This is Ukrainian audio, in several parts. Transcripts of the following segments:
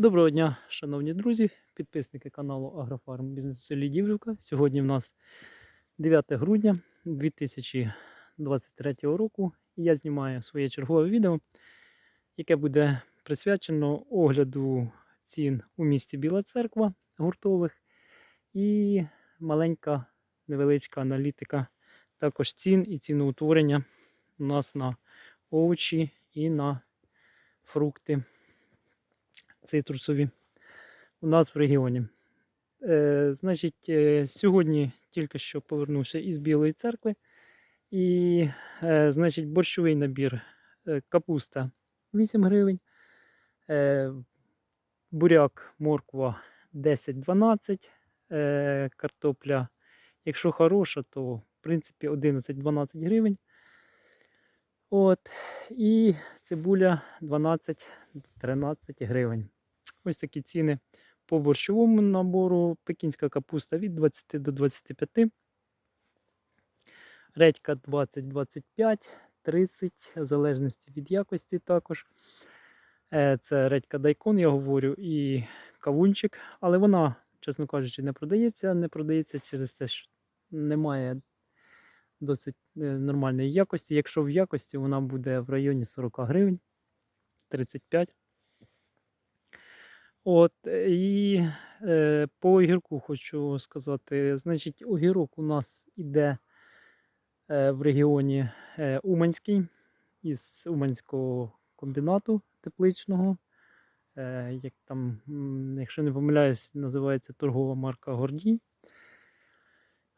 Доброго дня, шановні друзі, підписники каналу Агрофарм Бізнес у селі Дівлівка. Сьогодні в нас 9 грудня 2023 року. І я знімаю своє чергове відео, яке буде присвячено огляду цін у місті Біла Церква гуртових і маленька невеличка аналітика також цін і ціноутворення у нас на овочі і на фрукти цитрусові у нас в регіоні. Е, значить, е, сьогодні тільки що повернувся із Білої церкви. І, е, значить, борщовий набір е, капуста 8 гривень, е, буряк, морква 10-12, е, картопля, якщо хороша, то в принципі 11-12 гривень. От, і цибуля 12-13 гривень. Ось такі ціни по борщовому набору. Пекінська капуста від 20 до 25. Редька 20-25, 30, в залежності від якості також. Е, Це редька дайкон, я говорю, і кавунчик. Але вона, чесно кажучи, не продається. Не продається через те, що немає досить е, нормальної якості. Якщо в якості, вона буде в районі 40 гривень 35. От, е, і е, по огірку хочу сказати, значить, огірок у нас іде е, в регіоні е, Уманський із Уманського комбінату тепличного. Е, як там, якщо не помиляюсь, називається торгова марка Гордій.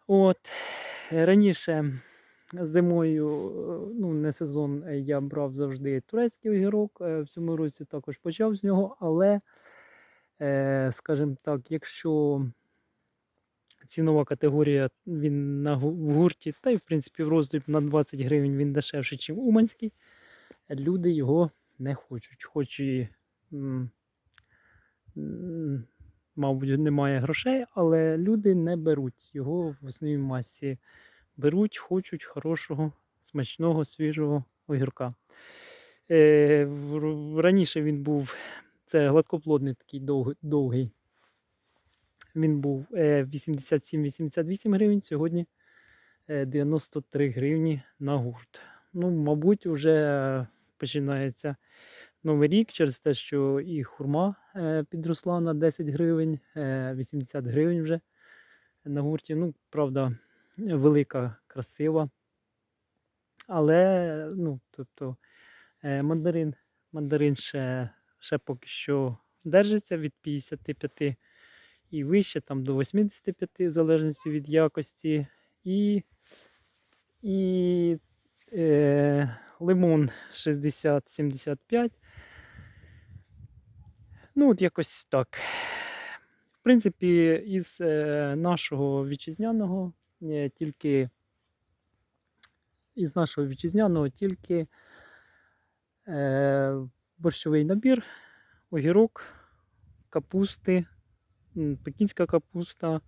От, е, раніше зимою, е, ну, не сезон, я брав завжди турецький огірок. В цьому році також почав з нього, але скажімо так, якщо цінова категорія він на в гурті, та й в принципі в роздріб на 20 гривень він дешевший, ніж Уманський, люди його не хочуть. Хоч і, мабуть, немає грошей, але люди не беруть його в основній масі. Беруть, хочуть хорошого, смачного, свіжого огірка. Е, раніше він був це гладкоплодний такий довгий. Він був е, 87-88 гривень, сьогодні е, 93 гривні на гурт. Ну, мабуть, вже починається новий рік через те, що і хурма е, підросла на 10 гривень, е, 80 гривень вже на гурті. Ну, правда, велика, красива. Але, ну, тобто, е, мандарин, мандарин ще, ще поки що держиться від 55 і вище, там до 85, в залежності від якості. І, і е, лимон 60-75. Ну, от якось так. В принципі, із е, нашого вітчизняного е, тільки із нашого вітчизняного тільки е, борщовий набір, огірок, капусти, пекінська капуста.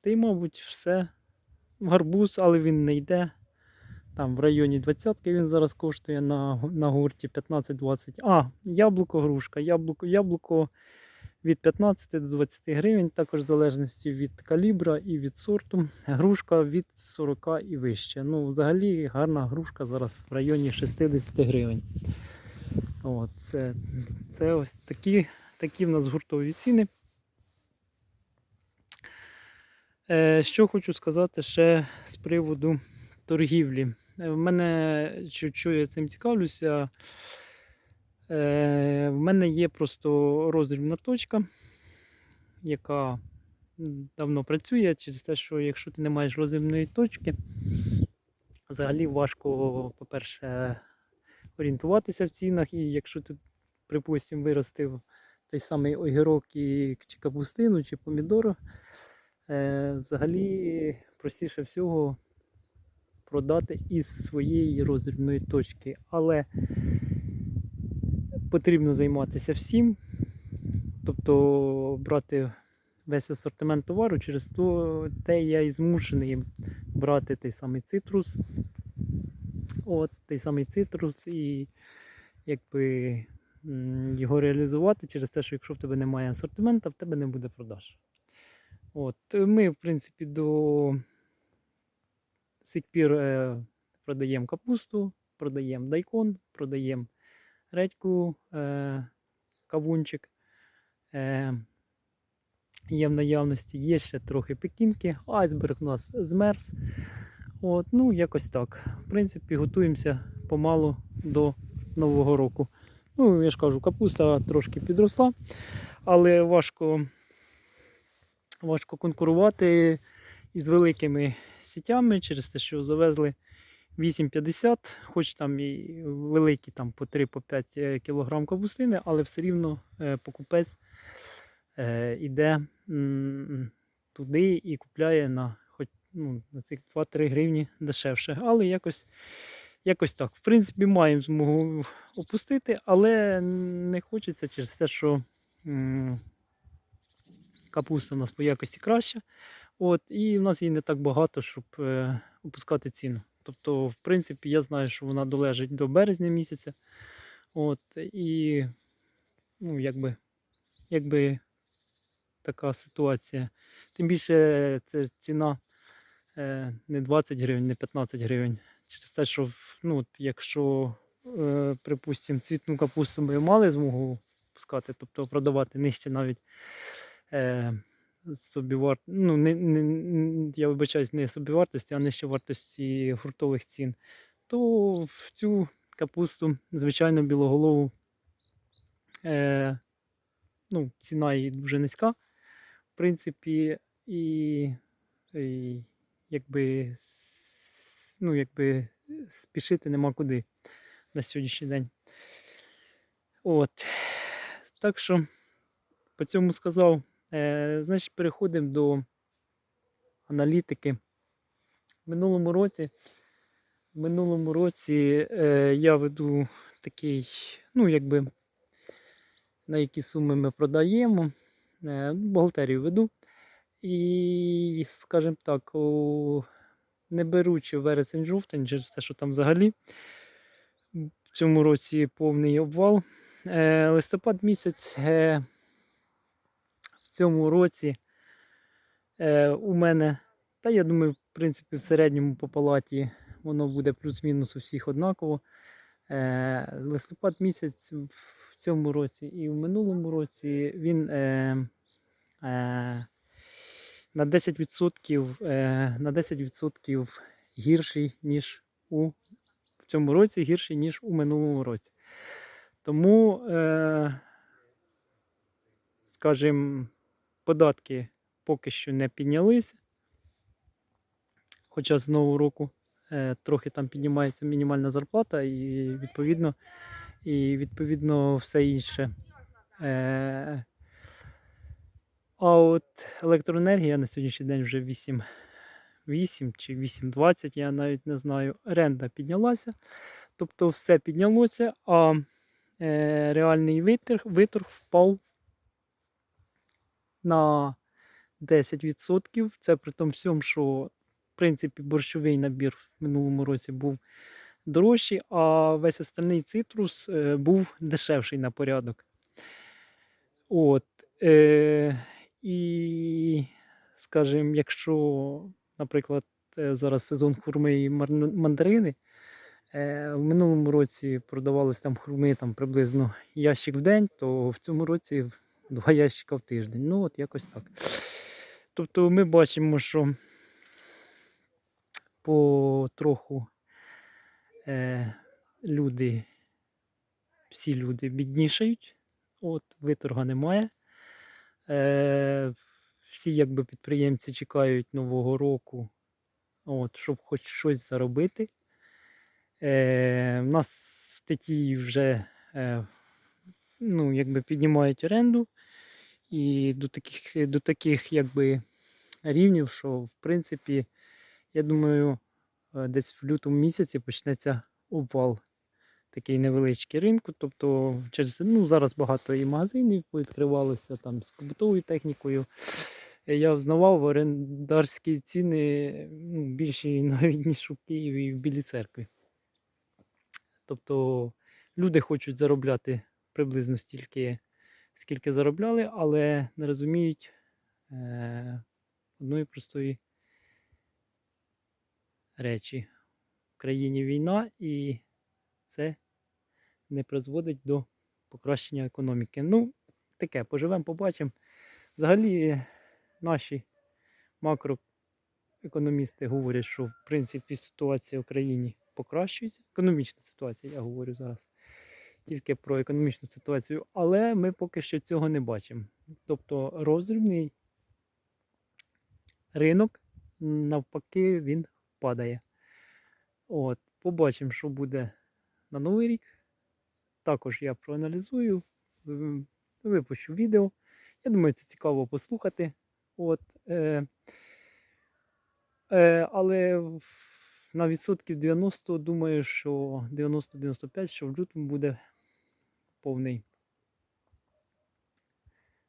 Та й, мабуть, все. Гарбуз, але він не йде. Там в районі 20 він зараз коштує на, на гурті 15-20. А, яблуко, грушка. Яблуко, яблуко від 15 до 20 гривень, також в залежності від калібра і від сорту. Грушка від 40 і вище. Ну, взагалі гарна грушка зараз в районі 60 гривень. От, це, це ось такі, такі в нас гуртові ціни. Е, що хочу сказати ще з приводу торгівлі. Е, В мене, що, що я цим цікавлюся, в мене є просто роздрібна точка, яка давно працює через те, що якщо ти не маєш роздрібної точки, взагалі важко, по-перше, орієнтуватися в цінах, і якщо ти, припустимо, виростив той самий огірок і, чи капустину, чи помідор, е, взагалі простіше всього продати із своєї роздрібної точки. Але потрібно займатися всім, тобто брати весь асортимент товару, через то те я і змушений брати той самий цитрус. От, той самий цитрус і якби його реалізувати через те, що якщо в тебе немає асортименту, в тебе не буде продаж. От, ми, в принципі, до сих пір е, продаємо капусту, продаємо дайкон, продаємо редьку, е, кавунчик. Е, є в наявності, є ще трохи пекінки, айсберг у нас змерз. От, ну, якось так. В принципі, готуємося помалу до Нового року. Ну, я ж кажу, капуста трошки підросла, але важко, важко конкурувати із великими сітями через те, що завезли 8,50, хоч там і великі там по 3-5 кг капустини, але все рівно е, покупець е, іде туди і купляє на хоч ну, на цих 2-3 гривні дешевше. Але якось, якось так. В принципі, маємо змогу опустити, але не хочеться через те, що капуста у нас по якості краща. От, і в нас її не так багато, щоб е, опускати ціну. Тобто, в принципі, я знаю, що вона долежить до березня місяця. От, і ну, якби, якби така ситуація. Тим більше це ціна е, не 20 гривень, не 15 гривень. Через те, що ну, якщо, е, припустимо, цвітну капусту ми мали змогу пускати, тобто продавати нижче навіть е, собівар... ну, не, не, я вибачаюсь, не собівартості, а нижче вартості гуртових цін, то в цю капусту, звичайно, білоголову, е, ну, ціна її дуже низька, в принципі, і, і якби, ну, якби спішити нема куди на сьогоднішній день. От. Так що по цьому сказав. Е, значить, переходимо до аналітики. В минулому році, в минулому році е, я веду такий, ну, якби, на які суми ми продаємо. Е, бухгалтерію веду. І, скажімо так, у, не беручи вересень-жовтень, через те, що там взагалі в цьому році повний обвал. Е, листопад місяць е, цьому році е, у мене, та я думаю, в принципі, в середньому по палаті воно буде плюс-мінус у всіх однаково. Е, листопад місяць в цьому році і в минулому році він е, е, на 10%, е, на 10% гірший, ніж у в цьому році, гірший, ніж у минулому році. Тому, е, скажімо, податки поки що не піднялися. Хоча з нового року е, трохи там піднімається мінімальна зарплата і відповідно, і відповідно все інше. Е, а от електроенергія на сьогоднішній день вже 8, 8 чи 8,20, я навіть не знаю. Оренда піднялася. Тобто все піднялося, а е, реальний виторг, виторг впав на 10%. Це при тому всьому, що в принципі борщовий набір в минулому році був дорожчий, а весь остальний цитрус е, був дешевший на порядок. От. Е, і, скажімо, якщо, наприклад, е, зараз сезон хурми і мандарини, е, в минулому році продавалось там хурми там, приблизно ящик в день, то в цьому році два ящика в тиждень. Ну, от якось так. Тобто ми бачимо, що потроху е, люди, всі люди біднішають, от, виторга немає. Е, всі якби підприємці чекають Нового року, от, щоб хоч щось заробити. Е, в нас в Тетії вже е, ну, якби піднімають оренду і до таких, до таких якби, рівнів, що в принципі, я думаю, е, десь в лютому місяці почнеться обвал такий невеличкий ринку. Тобто через ну, зараз багато і магазинів відкривалося там з побутовою технікою. Е, Я взнавав орендарські ціни ну, більші навіть ніж у Києві і в Білій церкві. Тобто люди хочуть заробляти приблизно стільки, скільки заробляли, але не розуміють е, одної простої речі. В країні війна і це не призводить до покращення економіки. Ну, таке, поживемо, побачимо. Взагалі, наші макроекономісти говорять, що в принципі ситуація в країні покращується. Економічна ситуація, я говорю зараз тільки про економічну ситуацію, але ми поки що цього не бачимо. Тобто роздрібний ринок, навпаки, він падає. От, побачимо, що буде на новий рік. Також я проаналізую, випущу відео. Я думаю, це цікаво послухати. От, е, е, але на відсотків 90 думаю, що 90-95, що в лютому буде повний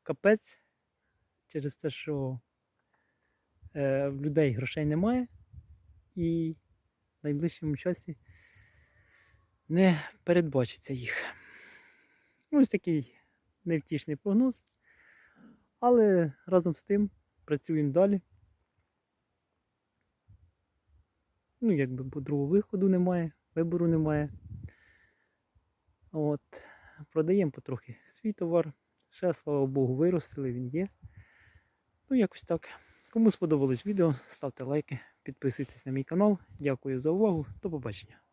капець через те, що е, в людей грошей немає і в найближчому часі не передбачиться їх. Ось такий невтішний прогноз. Але разом з тим працюємо далі. Ну, якби бо другого виходу немає, вибору немає. От, продаємо потрохи свій товар. Ще, слава Богу, виростили, він є. Ну, якось так. Кому сподобалось відео, ставте лайки, підписуйтесь на мій канал. Дякую за увагу. До побачення.